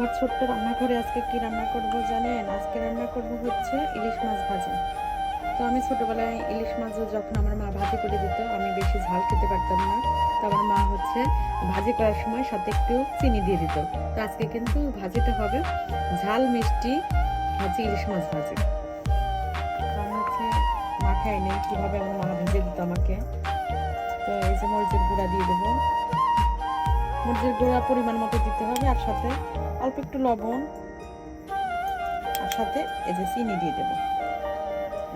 আমার ছোট্ট রান্নাঘরে আজকে কি রান্না করব জানেন? আজকে রান্না করব হচ্ছে ইলিশ মাছ ভাজি। তো আমি ছোটোবেলায় ইলিশ মাছ যখন আমার মা ভাজি করে দিত, আমি বেশি ঝাল খেতে পারতাম না। তো আমার মা হচ্ছে ভাজি করার সময় সাথে একটু চিনি দিয়ে দিত। তো আজকে কিন্তু ভাজিটা হবে ঝাল মিষ্টি ভাজি ইলিশ মাছ ভাজি। আমি হচ্ছে মাখাই নেই, কীভাবে আমার মা ভেজে দিত আমাকে। তো এই যে মরিচের গুঁড়া দিয়ে দেবো। মরিচের গুঁড়া পরিমাণ মতো দিতে হবে, আর সাথে অল্প একটু লবণ, আর সাথে এই যে চিনি দিয়ে দেবো।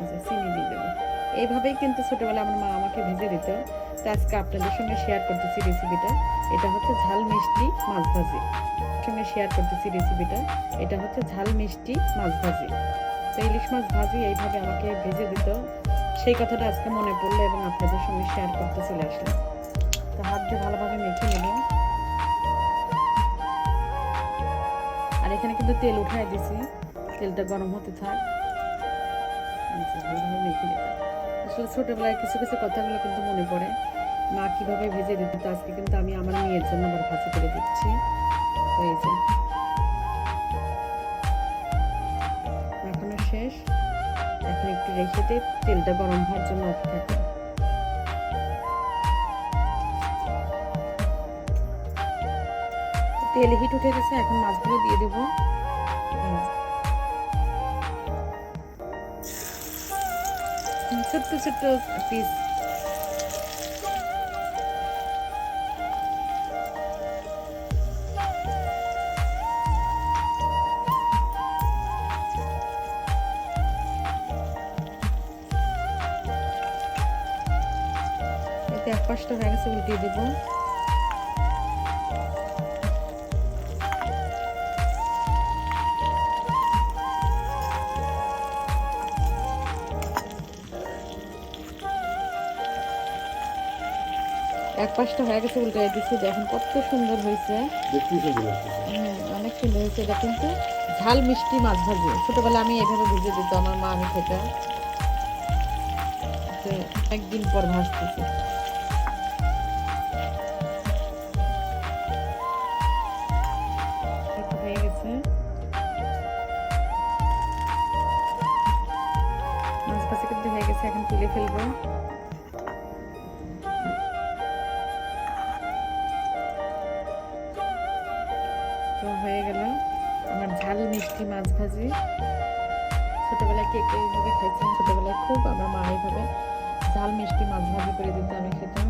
এই যে চিনি দিয়ে দেবো। এইভাবেই কিন্তু ছোটবেলায় আমার মা আমাকে ভেজে দিত। তো আজকে আপনাদের সঙ্গে শেয়ার করতেছি রেসিপিটা এটা হচ্ছে ঝাল মিষ্টি মাছ ভাজি। সঙ্গে শেয়ার করতেছি রেসিপিটা এটা হচ্ছে ঝাল মিষ্টি মাছ ভাজি। তো ইলিশ মাছ ভাজি এইভাবে আমাকে ভেজে দিত। সেই কথাটা আজকে মনে পড়ল এবং আপনাদের সঙ্গে শেয়ার করতে চলে আসলাম। তো হাত দিয়ে ভালোভাবে মেখে নেব। এখানে কিন্তু তেল উঠাই দিছি। তেলটা গরম হতে থাক। নিলাম আসলে ছোটবেলায় কিছু কিছু কথাগুলো কিন্তু মনে পড়ে। মা কীভাবে ভেজে দিত আজকে কিন্তু আমি আমার মেয়ের জন্য আবার ভাজি করে দিচ্ছি। হয়ে যায় এখনও শেষ। এখন একটু রেখে তেলটা গরম হওয়ার জন্য অপেক্ষা তেল হিট উঠে গেছে, এখন মাছগুলো দিয়ে দেবো। ছোট্ট ছোট্ট পিস এক পাঁচটা হয়ে গেছে, উল্টিয়ে দেবো। এক পাশটা হয়ে গেছে উল্টে দিচ্ছি দেখেন কত সুন্দর হয়েছে। হ্যাঁ অনেক সুন্দর হয়েছে এটা কিন্তু। ঝাল মিষ্টি মাছ ভাজি। ছোটবেলা আমি এভাবে ভেজে দিত আমার মা আমি খেতাম। একদিন পর হয়ে গেছে। মাছ ভাজি কিন্তু হয়ে গেছে এখন তুলে ফেলব। তো হয়ে গেল আমার ঝাল মিষ্টি মাছ ভাজি। ছোটোবেলায় কে কে এইভাবে খেয়েছিলাম ছোটোবেলায় খুব আমার মা এইভাবে ঝাল মিষ্টি মাছ ভাজি করে দিতে, আমি খেতাম।